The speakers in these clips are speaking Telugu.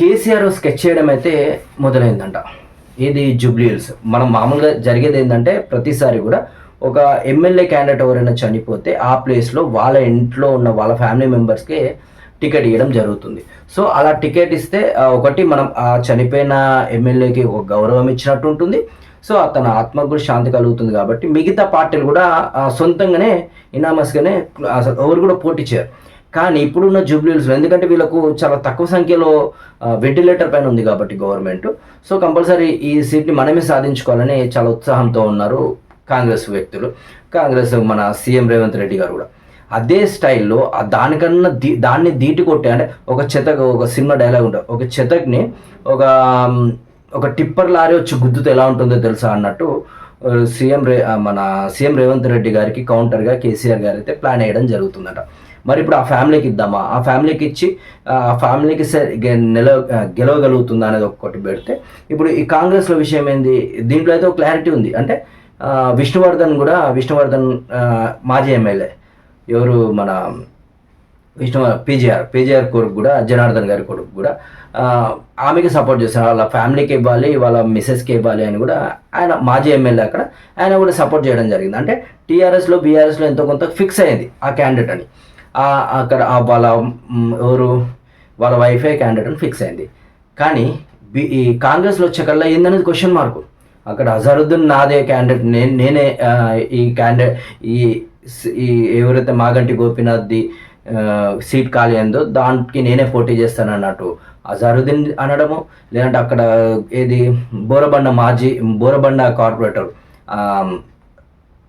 కేసీఆర్ స్కెచ్ చేయడం అయితే మొదలైందంట. ఇది జూబ్లీహిల్స్ మనం మామూలుగా జరిగేది ఏంటంటే ప్రతిసారి కూడా ఒక ఎమ్మెల్యే క్యాండిడేట్ ఎవరైనా చనిపోతే ఆ ప్లేస్లో వాళ్ళ ఇంట్లో ఉన్న వాళ్ళ ఫ్యామిలీ మెంబర్స్కి టికెట్ ఇవ్వడం జరుగుతుంది. సో అలా టికెట్ ఇస్తే ఒకటి మనం ఆ చనిపోయిన ఎమ్మెల్యేకి ఒక గౌరవం ఇచ్చినట్టు ఉంటుంది. సో తన ఆత్మకు కూడా శాంతి కలుగుతుంది కాబట్టి మిగతా పార్టీలు కూడా సొంతంగానే ఇనామస్గానే అసలు ఎవరు కూడా పోటీ చేయరు. కానీ ఇప్పుడున్న జూబ్లీస్లో ఎందుకంటే వీళ్ళకు చాలా తక్కువ సంఖ్యలో వెంటిలేటర్ పైన ఉంది కాబట్టి గవర్నమెంట్ సో కంపల్సరీ ఈ సీట్ని మనమే సాధించుకోవాలని చాలా ఉత్సాహంతో ఉన్నారు కాంగ్రెస్ వ్యక్తులు. కాంగ్రెస్ మన సీఎం రేవంత్ రెడ్డి గారు కూడా. అదే స్టైల్లో దానికన్నా దీ దాన్ని దీటి కొట్టే అంటే ఒక చెతకు ఒక సినిమా డైలాగ్ ఉంటుంది. ఒక చెతక్ని ఒక ఒక టిప్పర్ లారీ వచ్చి గుద్దుతో ఎలా ఉంటుందో తెలుసా అన్నట్టు సీఎం రే మన సీఎం రేవంత్ రెడ్డి గారికి కౌంటర్గా కేసీఆర్ గారు అయితే ప్లాన్ వేయడం జరుగుతుందట. మరి ఇప్పుడు ఆ ఫ్యామిలీకి ఇద్దామా? ఆ ఫ్యామిలీకి ఇచ్చి ఆ ఫ్యామిలీకి గె- నిల గెలవగలుగుతుందా అనేది ఒక్కటి పెడితే ఇప్పుడు ఈ కాంగ్రెస్లో విషయం ఏంది? దీంట్లో అయితే ఒక క్లారిటీ ఉంది. అంటే విష్ణువర్ధన్ కూడా విష్ణువర్ధన్ మాజీ ఎమ్మెల్యే. ఎవరు మన విష్ణు పీజీఆర్ పీజీఆర్ కొడుకు కూడా జనార్దన్ గారి కొడుకు కూడా ఆమెకి సపోర్ట్ చేస్తారు వాళ్ళ ఫ్యామిలీకి ఇవ్వాలి వాళ్ళ మిస్సెస్కి ఇవ్వాలి అని కూడా ఆయన మాజీ ఎమ్మెల్యే అక్కడ ఆయన కూడా సపోర్ట్ చేయడం జరిగింది. అంటే టీఆర్ఎస్లో బీఆర్ఎస్లో ఎంతో కొంత ఫిక్స్ అయింది ఆ క్యాండిడేట్ అని. అక్కడ వాళ్ళ ఎవరు వాళ్ళ వైఫై క్యాండిడేట్ ఫిక్స్ అయింది. కానీ బి ఈ కాంగ్రెస్లో వచ్చే కల్లా ఏందనేది క్వశ్చన్ మార్కు అక్కడ అజరుద్దీన్ నాదే క్యాండిడేట్ నేను నేనే ఈ క్యాండిడేట్ ఈ ఈ ఎవరైతే మాగంటి గోపీనాథ్ది సీట్ ఖాళీ అయిందో దానికి నేనే పోటీ చేస్తాను అన్నట్టు అజరుద్దీన్ అనడము లేదంటే అక్కడ ఏది బోరబండ మాజీ బోరబండ కార్పొరేటర్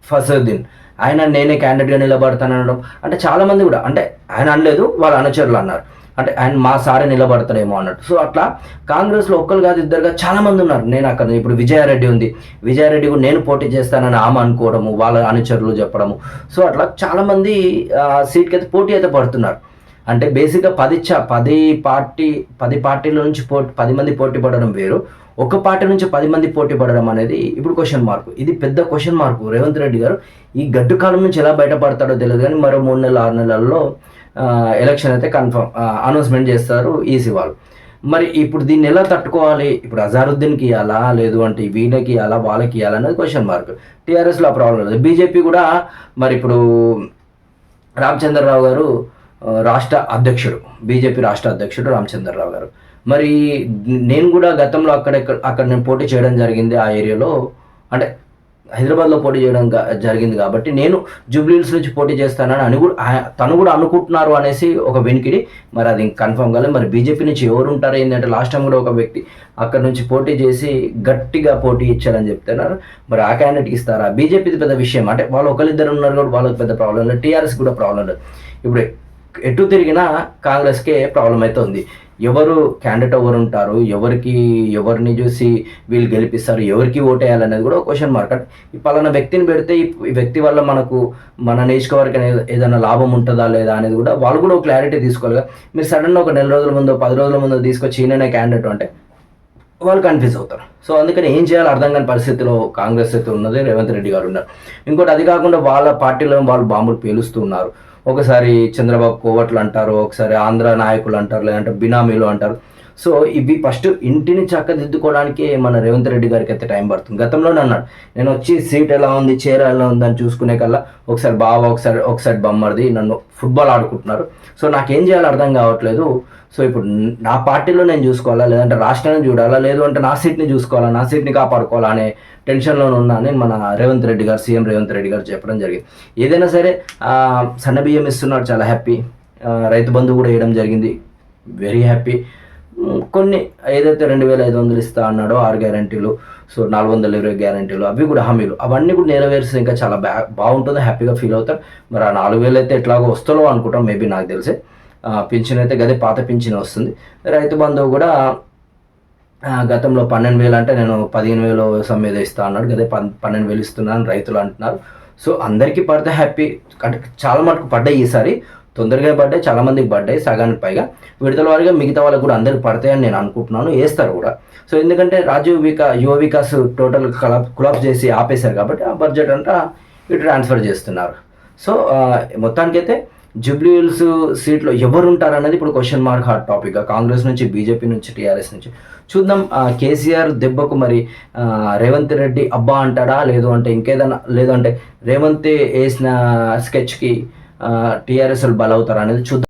ఫసరుద్దీన్ ఆయన నేనే క్యాండిడేట్గా నిలబడతాను అనడం. అంటే చాలామంది కూడా అంటే ఆయన అనలేదు వాళ్ళ అనుచరులు అన్నారు. అంటే ఆయన మా సారే నిలబడతారేమో అన్నట్టు. సో అట్లా కాంగ్రెస్లో ఒక్కరు కాదు ఇద్దరుగా చాలామంది ఉన్నారు. నేను అక్కడ ఇప్పుడు విజయారెడ్డి ఉంది. విజయారెడ్డి కూడా నేను పోటీ చేస్తానని ఆమె అనుకోవడము వాళ్ళ అనుచరులు చెప్పడము. సో అట్లా చాలామంది సీట్కి అయితే పోటీ అయితే పడుతున్నారు. అంటే బేసిక్గా పది చ పది పార్టీ పది పార్టీల నుంచి పో పది మంది పోటీ పడడం వేరు. ఒక పార్టీ నుంచి పది మంది పోటీ పడడం అనేది ఇప్పుడు క్వశ్చన్ మార్క్ ఇది పెద్ద క్వశ్చన్ మార్క్ రేవంత్ రెడ్డి గారు ఈ గడ్డు కాలం నుంచి ఎలా బయటపడతాడో తెలియదు కానీ మరో మూడు నెలలు ఆరు నెలల్లో ఎలక్షన్ అయితే కన్ఫర్మ్ అనౌన్స్మెంట్ చేస్తారు ఈసీ వాళ్ళు. మరి ఇప్పుడు దీన్ని ఎలా తట్టుకోవాలి? ఇప్పుడు అజారుద్దీన్కి ఇవ్వాలా లేదు అంటే వీళ్ళకి ఇవ్వాలా వాళ్ళకి ఇవ్వాలా అనేది క్వశ్చన్ మార్క్ టీఆర్ఎస్లో ఆ ప్రాబ్లం లేదు. బీజేపీ కూడా మరి ఇప్పుడు రామచంద్రరావు గారు రాష్ట్ర అధ్యక్షుడు బీజేపీ రాష్ట్ర అధ్యక్షుడు రామచంద్రరావు గారు. మరి నేను కూడా గతంలో అక్కడ అక్కడ నేను పోటీ చేయడం జరిగింది ఆ ఏరియాలో. అంటే హైదరాబాద్లో పోటీ చేయడం జరిగింది కాబట్టి నేను జూబ్లీహిల్స్ నుంచి పోటీ చేస్తానని అని కూడా తను కూడా అనుకుంటున్నారు అనేసి ఒక వెనికిడి మరి అది కన్ఫర్మ్ కాలేదు. మరి బీజేపీ నుంచి ఎవరు ఉంటారు ఏంటంటే లాస్ట్ టైం కూడా ఒక వ్యక్తి అక్కడ నుంచి పోటీ చేసి గట్టిగా పోటీ ఇచ్చారని చెప్తున్నారు. మరి ఆ క్యాండిడేట్కి ఇస్తారా? బీజేపీది పెద్ద విషయం. అంటే వాళ్ళు ఒకరిద్దరు ఉన్నారు కూడా వాళ్ళకి పెద్ద ప్రాబ్లం లేదు. టీఆర్ఎస్ కూడా ప్రాబ్లం లేదు. ఇప్పుడు ఎటు తిరిగినా కాంగ్రెస్కే ప్రాబ్లం అయితే ఉంది ఎవరు క్యాండిడేట్ ఎవరు ఉంటారు ఎవరికి ఎవరిని చూసి వీళ్ళు గెలిపిస్తారు? ఎవరికి ఓటేయాలనేది కూడా క్వశ్చన్ మార్క్ అంటే ఈ పలానా వ్యక్తిని పెడితే ఈ వ్యక్తి వల్ల మనకు మన నియోజకవర్గం ఏదైనా లాభం ఉంటుందా లేదా అనేది కూడా వాళ్ళు కూడా ఒక క్లారిటీ తీసుకోవాలి కదా. మీరు సడన్గా ఒక నెల రోజుల ముందో పది రోజుల ముందో తీసుకొచ్చి ఈయననే క్యాండిడేట్ అంటే వాళ్ళు కన్ఫ్యూజ్ అవుతారు. సో అందుకని ఏం చేయాలో? అర్థం కాని పరిస్థితిలో కాంగ్రెస్ అయితే ఉన్నది. రేవంత్ రెడ్డి గారు ఉన్నారు. ఇంకోటి అది కాకుండా వాళ్ళ పార్టీలో వాళ్ళు బాంబులు పేలుస్తూ ఉన్నారు. ఒకసారి చంద్రబాబు కోవట్లు అంటారు ఒకసారి ఆంధ్ర నాయకులు అంటారు లేదంటే బినామీలు అంటారు. సో ఇవి ఫస్ట్ ఇంటిని చక్కదిద్దుకోవడానికి మన రేవంత్ రెడ్డి గారికి అయితే టైం పడుతుంది. గతంలోనే అన్నాడు నేను వచ్చి సీట్ ఎలా ఉంది చీర ఎలా ఉంది అని చూసుకునే కల్లా ఒకసారి బావ ఒకసారి ఒకసారి బొమ్మర్ది నన్ను ఫుట్బాల్ ఆడుకుంటున్నారు. సో నాకేం చేయాలో అర్థం కావట్లేదు. సో ఇప్పుడు నా పార్టీలో నేను చూసుకోవాలా లేదంటే రాష్ట్రాన్ని చూడాలా లేదు అంటే నా సీట్ని చూసుకోవాలా నా సీట్ని కాపాడుకోవాలా అనే టెన్షన్లో ఉన్నానని మన రేవంత్ రెడ్డి గారు సీఎం రేవంత్ రెడ్డి గారు చెప్పడం జరిగింది. ఏదైనా సరే సన్న బియ్యం ఇస్తున్నాడు చాలా హ్యాపీ. రైతు బంధు కూడా వేయడం జరిగింది. Very happy. కొన్ని ఏదైతే రెండు వేల ఐదు వందలు ఇస్తా అన్నాడో ఆరు గ్యారంటీలు సో నాలుగు వందల ఇరవై గ్యారంటీలు అవి కూడా హామీలు. అవన్నీ కూడా నెరవేరిస్తే ఇంకా చాలా బా బాగుంటుంది హ్యాపీగా ఫీల్ అవుతారు. మరి ఆ నాలుగు వేలు అయితే ఎట్లాగో వస్తుందో అనుకుంటాం మేబీ నాకు తెలిసి. పింఛన్ అయితే గదే పాత పింఛన్ వస్తుంది. రైతు బంధువు కూడా గతంలో పన్నెండు వేలు అంటే నేను పదిహేను వేలు వ్యవసాయం మీద ఇస్తా అన్నాడు. గదే పన్ పన్నెండు వేలు ఇస్తున్నాను రైతులు అంటున్నారు. సో అందరికీ పడితే హ్యాపీ. అంటే చాలా మటుకు పడ్డాయి ఈసారి. తొందరగా పడ్డాయి చాలా మందికి పడ్డాయి సగానికి పైగా. విడతల వారిగా మిగతా వాళ్ళకి కూడా అందరికి పడతాయని నేను అనుకుంటున్నాను వేస్తారు కూడా. సో ఎందుకంటే రాజీవ్ వికా యువ వికాస్ టోటల్ కలాప్ కులాప్ చేసి ఆపేశారు కాబట్టి ఆ బడ్జెట్ అంతా ఇటు ట్రాన్స్ఫర్ చేస్తున్నారు. సో మొత్తానికైతే జూబ్లీహిల్స్ సీట్లో ఎవరు ఉంటారు అనేది ఇప్పుడు question mark hot topic. Congress నుంచి బీజేపీ నుంచి టీఆర్ఎస్ నుంచి. చూద్దాం ఆ, కేసీఆర్ దెబ్బకు మరి రేవంత్ రెడ్డి అబ్బా అంటాడా లేదు అంటే ఇంకేదైనా లేదంటే రేవంత్ వేసిన స్కెచ్కి టీఆర్ఎస్ బలవుతారు అనేది చూద్దాం.